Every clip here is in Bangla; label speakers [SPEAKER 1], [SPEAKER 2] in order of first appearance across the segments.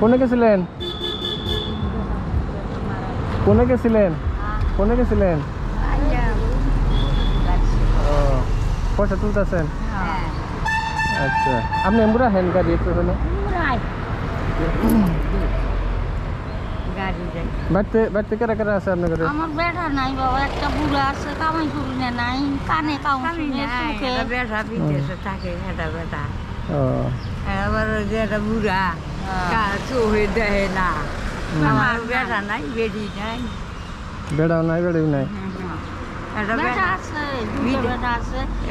[SPEAKER 1] কোনে গেছিলেন? কোনে গেছিলেন? কোনে গেছিলেন? পয়সা তুলতেছেন? আচ্ছা আপনি এমবুরা হেন গাড়ি একটু হলে। বাড়িতে বাড়িতে কেরা কেরা আছে আপনার ঘরে?
[SPEAKER 2] আমার বেটা নাই বাবা একটা বুড়া আছে কামাই করি না নাই কানে কাউ শুনে
[SPEAKER 3] বেটা বিদেশে থাকে এটা বেটা।
[SPEAKER 1] ও
[SPEAKER 3] এবার যে একটা বুড়া চোখে দেহে না। আমার নাই নাই।
[SPEAKER 1] বেড়াও নাই বেড়াও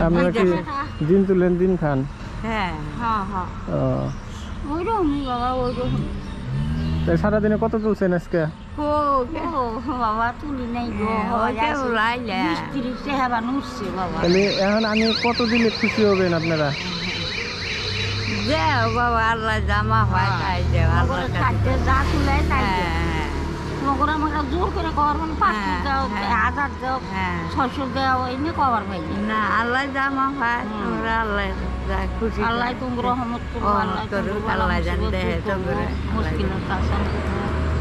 [SPEAKER 1] আপনারা কি দিন তুলেন দিন খান?
[SPEAKER 3] হ্যাঁ।
[SPEAKER 2] হ্যাঁ হ্যাঁ।
[SPEAKER 1] সারাদিনে কত তুলছেন আজকে? এখন আমি কত দিলে খুশি হবেন আপনারা?
[SPEAKER 3] বাবা আল্লাহ জামা হয় তাই দেও আল্লাহ
[SPEAKER 2] ওগুলো যা তাই।
[SPEAKER 3] হ্যাঁ।
[SPEAKER 2] মগর আমাকে জোর করে কবার মানে পাঁচশো
[SPEAKER 3] হ্যাঁ,
[SPEAKER 2] দাও
[SPEAKER 3] হ্যাঁ।
[SPEAKER 2] হাজার দাও
[SPEAKER 3] হ্যাঁ।
[SPEAKER 2] দাও এমনি কবার পাই
[SPEAKER 3] না আল্লাহ জামা হয় তোমরা আল্লাহ যা খুশি
[SPEAKER 2] আল্লাহ তুমি রহমত করব আল্লাহ
[SPEAKER 3] করুক, আল্লাহ
[SPEAKER 2] বালা
[SPEAKER 3] জানে
[SPEAKER 2] মুসিবত
[SPEAKER 3] দেহে
[SPEAKER 2] দূর করব,
[SPEAKER 3] তোমরা।
[SPEAKER 2] মুশকিলের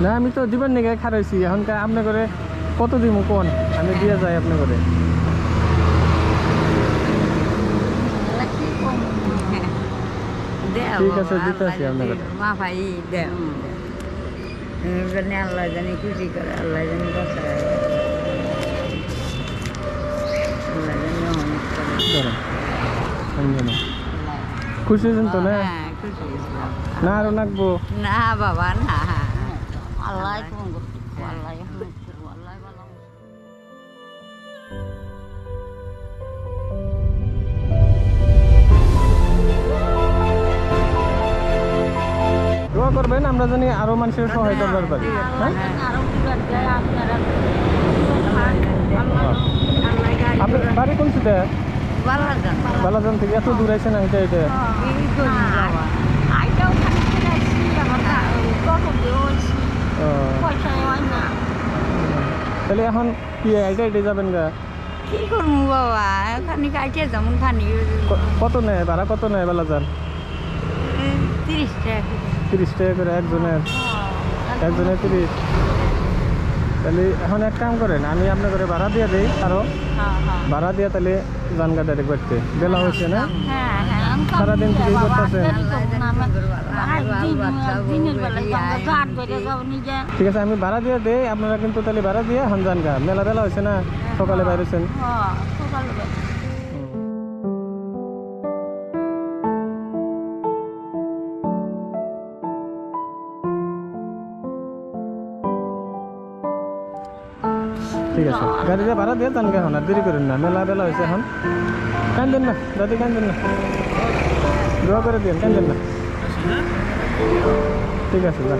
[SPEAKER 1] না আমি তো দিবার নিগে খারাইছি এখনকার আপনার ঘরে কত দিব কোন? আমি দিয়ে যাই আপনার ঘরে
[SPEAKER 2] আল্লাহ কি করব?
[SPEAKER 3] দেও
[SPEAKER 1] ঠিক আছে, দিতেছি আপনাকে।
[SPEAKER 3] মা ভাই দেও জানি আল্লাহ জানি খুশি করে আল্লাহ জানি বাঁচায় আল্লাহ জানি রহমত করে।
[SPEAKER 1] না। খুশি হয়েছেন তো না?
[SPEAKER 3] হ্যাঁ
[SPEAKER 1] না আরও নাকবো?
[SPEAKER 3] না বাবা না।
[SPEAKER 2] আল্লাহ আল্লাহ
[SPEAKER 1] করবেন আমরা জানি আরও মানুষের সহায়তা দরকার। হ্যাঁ
[SPEAKER 2] আপনারা আল্লাহ
[SPEAKER 3] আল্লাহ গাড়ি
[SPEAKER 1] আপনি বাড়ি কোন সিটে? বালাজান। থেকে এত দূর
[SPEAKER 2] হয় না
[SPEAKER 1] তাহলে এখন কি হেঁটে হেঁটে যাবেন গা?
[SPEAKER 3] কি করব বাবা? যেমন খানি।
[SPEAKER 1] কত নেয় ভাড়া? কত নেয় বালাজান?
[SPEAKER 3] তিরিশ টাকা
[SPEAKER 1] তিরিশ টাকা করে একজনের একজনের তিরিশ। তাহলে এখন এক কাম করেন, আমি আপনার ঘরে ভাড়া দিয়ে দিই আরও।
[SPEAKER 2] হ্যাঁ হ্যাঁ
[SPEAKER 1] ভাড়া দিয়ে তাহলে জানগা ডাইরেক্ট বাড়তে বেলা হয়েছে না?
[SPEAKER 2] হ্যাঁ হ্যাঁ
[SPEAKER 1] সারাদিন
[SPEAKER 2] বুঝি
[SPEAKER 1] করতেছেন। ঠিক আছে, আমি ভাড়া দিয়ে দেই, আপনারা কিন্তু তাহলে ভাড়া দিয়ে এখন জানগা। মেলা বেলা হয়েছে না? সকালে বাইরেছেন? ঠিক আছে। গাড়িটা ভাড়া দিয়ে জানগা এখন আর দেরি করেন না, মেলা বেলা হয়েছে এখন। কান্দেন না, দাদি কান্দেন না। দোয়া করে দিন কান্দেন না। ঠিক আছে, যা।